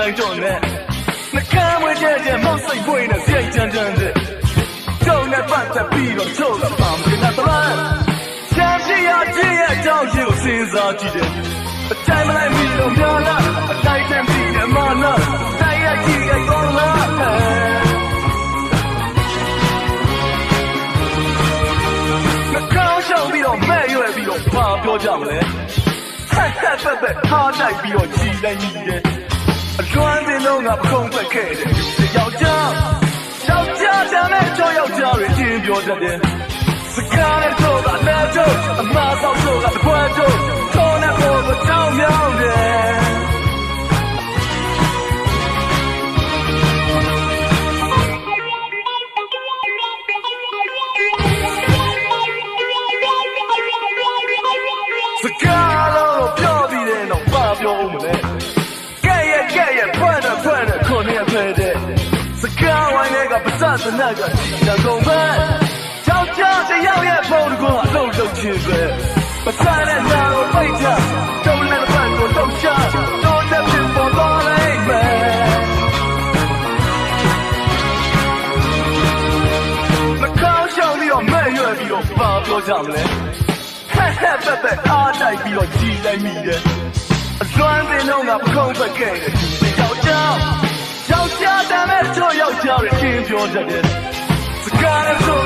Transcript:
လိုက်တော့နဲ့နှကမ်းမွေးတဲ့တဲ့မောက်စိတ်ပွေးနဲ့စိတ်ကြမ်းကြမ်းတဲ့ကျုံနဲ့ပတ်သက်ပြီးတော့ချုပ်လာပါမင်းနဲ့တလားချမ်းပြရခြင်းရဲ့အကြောင်းရင်းကိုစဉ်းစားကြည့်တယ်အတိုင်းမလိုက်မိတော့များလားအတိုင်းတည်းပြီးတယ်မလားတိုင်းရကြည့်ရကောင်းလားနှကောင်းရှောင်ပြီးတော့မဲ့ရွယ်ပြီးတော့ဘာပြောကြမလဲဟက်ဟက်ဖက်ဖက်ထားလိုက်ပြီးတော့ကြည်လိုက်မိတယ်အကျွမ်းတင်တော့ငါပ ခုံးဖက်ခဲ့တယ်ယောက်ျားယောက်ျားတမ်းမဲ့ချောယောက်ျားတွေအင်းပြောတတ်တယ်စကားနဲ့တော့ကလည်းတော့အမှားတော့တော့ကတပွဲတော့ခေါ်နေဖို့မတောင်းမြောင်းတယ်စကားလုံးပြောပြီးတဲ့တော့ပါပြောဦးမလဲကဲ့ရဲ့ကဲ့ရဲ့ ဝိုင်းတွေကပစသနကကြည်တကုန်ပဲကြောက်ကြတယောက်ရဲ့ပုံတကွာအလုံးလုံးချင်းပဲပစတဲ့နာကိုပိတ်ချတုံးနဲ့ပတ်ကိုလုံးချတော့တဲ့ဖြစ်ပေါ်သွားလိုက်မယ်မကောင်းရှောင်ပြီးတော့မဲ့ရွယ်ပြီးတော့ပါပြောကြမလဲဟက်ဟက်ပက်ပက်အား တွေအင်းပြောတတ်တယ်